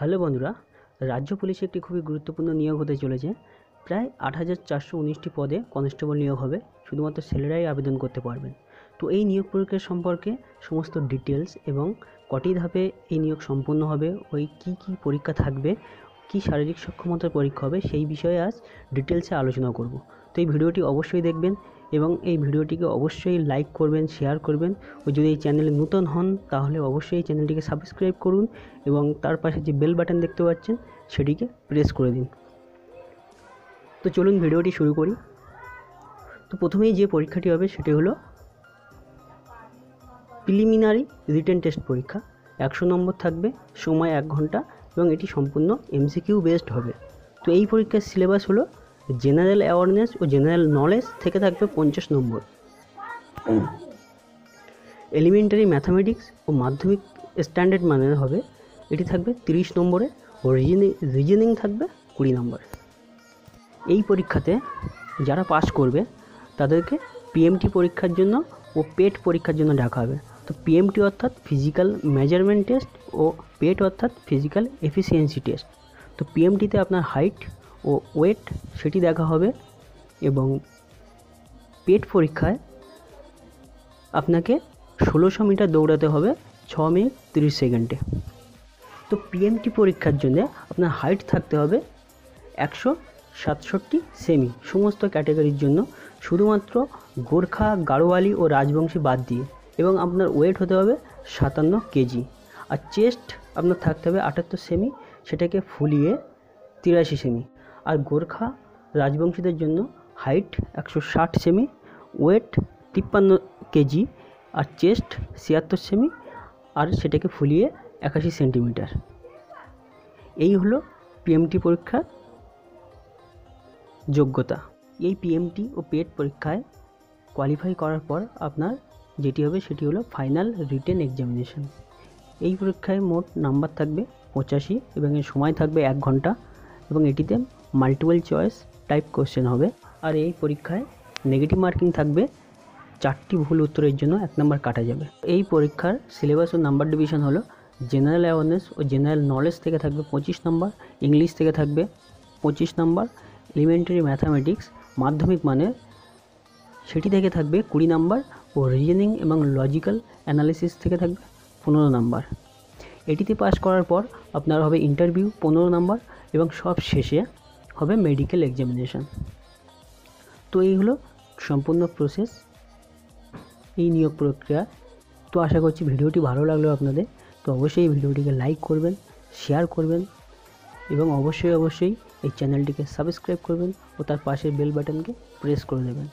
Hello বন্ধুরা, রাজ্য পুলিশে একটি খুবই গুরুত্বপূর্ণ নিয়োগ হতে চলেছে। প্রায় আট হাজার চারশো উনিশটি পদে কনস্টেবল নিয়োগ হবে, শুধুমাত্র ছেলেরাই আবেদন করতে পারবেন। তো এই নিয়োগ প্রক্রিয়া সম্পর্কে সমস্ত ডিটেলস এবং কটি ধাপে এই নিয়োগ সম্পন্ন হবে, ওই কী কী পরীক্ষা থাকবে, কী শারীরিক সক্ষমতার পরীক্ষা হবে, সেই বিষয়ে আজ ডিটেলসে আলোচনা করব। তো এই ভিডিওটি অবশ্যই দেখবেন এবং এই ভিডিওটিকে অবশ্যই লাইক করবেন শেয়ার করবেন। ও যদি এই চ্যানেলে নতুন হন, তাহলে অবশ্যই এই চ্যানেলটিকে সাবস্ক্রাইব করুন এবং তার পাশে যে বেল বাটন দেখতে পাচ্ছেন, সেটিকে প্রেস করে দিন। তো চলুন ভিডিওটি শুরু করি। তো প্রথমেই যে পরীক্ষাটি হবে, সেটি হলো প্রিলিমিনারি রিটেন টেস্ট পরীক্ষা। একশো নম্বর থাকবে, সময় এক ঘণ্টা এবং এটি সম্পূর্ণ এমসিকিউ বেসড হবে। তো এই পরীক্ষার সিলেবাস হলো জেনারেল অ্যাওয়ারনেস ও জেনারেল নলেজ থেকে থাকবে পঞ্চাশ নম্বর। এলিমেন্টারি ম্যাথামেটিক্স ও মাধ্যমিক স্ট্যান্ডার্ড মানের হবে, এটি থাকবে তিরিশ নম্বরে ও রিজনিং রিজনিং থাকবে কুড়ি নম্বর। এই পরীক্ষাতে যারা পাস করবে, তাদেরকে পিএমটি পরীক্ষার জন্য ও পেট পরীক্ষার জন্য ডাকা হবে। তো পিএমটি অর্থাৎ ফিজিক্যাল মেজারমেন্ট টেস্ট ও পেট অর্থাৎ ফিজিক্যাল এফিসিয়েন্সি টেস্ট তো পিএমটিতে আপনার হাইট ও ওয়েট, সেটি দেখা হবে এবং পেট পরীক্ষায় আপনাকে ষোলোশো মিটার দৌড়াতে হবে ছ মিনিট তিরিশ সেকেন্ডে। তো পিএমটি পরীক্ষার জন্য আপনার হাইট থাকতে হবে একশো সাতষট্টি সেমি সমস্ত ক্যাটাগরির জন্য। শুধুমাত্র গোর্খা, গাড়োয়ালি ও রাজবংশী বাদ দিয়ে। এবং আপনার ওয়েট হতে হবে সাতান্ন কেজি। আর চেস্ট আপনার থাকতে হবে আটাত্তর সেমি সেটাকে ফুলিয়ে তিরাশি সেমি আর গোর্খা রাজবংশীদের জন্য হাইট একশো ষাট সেমি, ওয়েট তিপ্পান্ন কেজি আর চেস্ট ছিয়াত্তর সেমি আর সেটাকে ফুলিয়ে একাশি সেন্টিমিটার। এই হলো পিএমটি পরীক্ষার যোগ্যতা। এই পিএমটি ও পেট পরীক্ষায় কোয়ালিফাই করার পর আপনার যেটি হবে সেটি হলো ফাইনাল রিটেন এক্সামিনেশন এই পরীক্ষায় মোট নাম্বার থাকবে পঁচাশি এবং এর সময় থাকবে এক ঘণ্টা এবং এটিতে মাল্টিপল চয়েস টাইপ কোশ্চেন হবে। আর এই পরীক্ষায় নেগেটিভ মার্কিং থাকবে, চারটি ভুল উত্তরের জন্য এক নম্বর কাটা যাবে। এই পরীক্ষার সিলেবাস ও নাম্বার ডিভিশন হলো জেনারেল অ্যাওয়ারনেস ও জেনারেল নলেজ থেকে থাকবে পঁচিশ নম্বর ইংলিশ থেকে থাকবে পঁচিশ নম্বর এলিমেন্টারি ম্যাথামেটিক্স মাধ্যমিক মানের সেটি থেকে থাকবে কুড়ি নাম্বার ও রিজনিং এবং লজিক্যাল অ্যানালিসিস থেকে থাকবে পনেরো নাম্বার এটিতে পাস করার পর আপনার হবে ইন্টারভিউ পনেরো নাম্বার এবং সব শেষে হবে মেডিকেল এক্সামিনেশান তো এই হলো সম্পূর্ণ প্রসেস এই নিয়োগ প্রক্রিয়া। তো আশা করছি ভিডিওটি ভালো লাগল আপনাদের। তো অবশ্যই ভিডিওটিকে লাইক করবেন শেয়ার করবেন এবং অবশ্যই অবশ্যই এই চ্যানেলটিকে সাবস্ক্রাইব করবেন ও তার পাশের বেল বাটনকে প্রেস করে দেবেন।